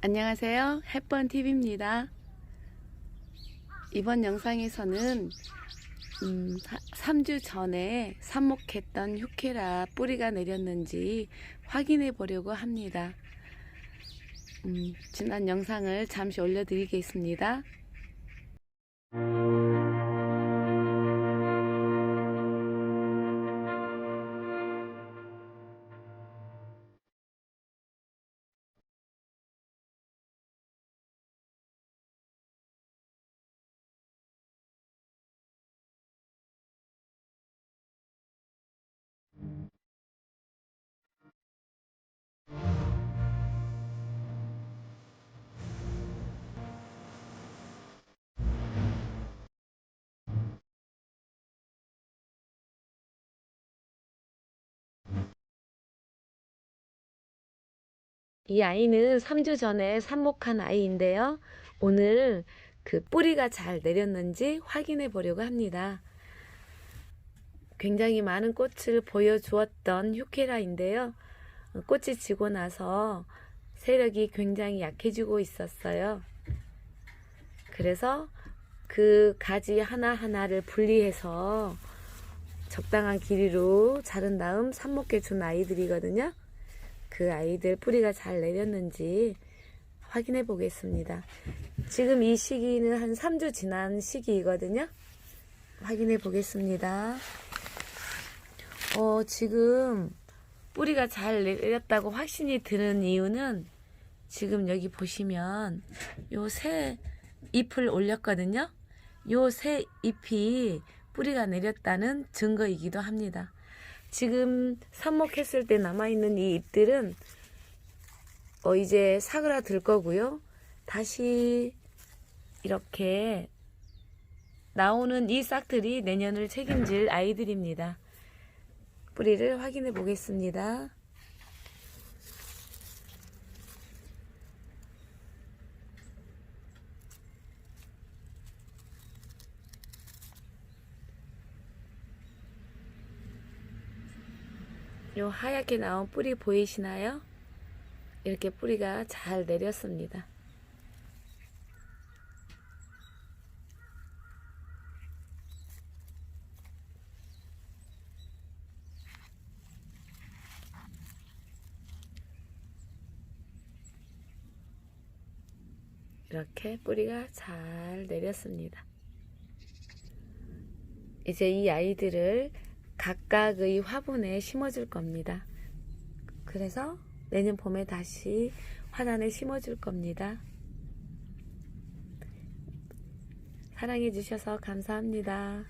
안녕하세요. 햇번TV입니다. 이번 영상에서는 음, 3주 전에 삽목했던 휴케라 뿌리가 내렸는지 확인해 보려고 합니다. 음, 지난 영상을 잠시 올려드리겠습니다. 이 아이는 3주 전에 삽목한 아이인데요. 오늘 그 뿌리가 잘 내렸는지 확인해 보려고 합니다. 굉장히 많은 꽃을 보여주었던 휴케라인데요. 꽃이 지고 나서 세력이 굉장히 약해지고 있었어요. 그래서 그 가지 하나하나를 분리해서 적당한 길이로 자른 다음 삽목해 준 아이들이거든요. 그 아이들 뿌리가 잘 내렸는지 확인해 보겠습니다. 지금 이 시기는 한 3주 지난 시기이거든요. 확인해 보겠습니다. 어, 지금 뿌리가 잘 내렸다고 확신이 드는 이유는 지금 여기 보시면 요 새 잎을 올렸거든요. 요 새 잎이 뿌리가 내렸다는 증거이기도 합니다. 지금 삽목했을 때 남아있는 이 잎들은 어 이제 사그라들 거고요. 다시 이렇게 나오는 이 싹들이 내년을 책임질 아이들입니다. 뿌리를 확인해 보겠습니다. 요 하얗게 나온 뿌리 보이시나요? 이렇게 뿌리가 잘 내렸습니다. 이렇게 뿌리가 잘 내렸습니다. 이제 이 아이들을 각각의 화분에 심어줄 겁니다. 그래서 내년 봄에 다시 화단에 심어줄 겁니다. 사랑해주셔서 감사합니다.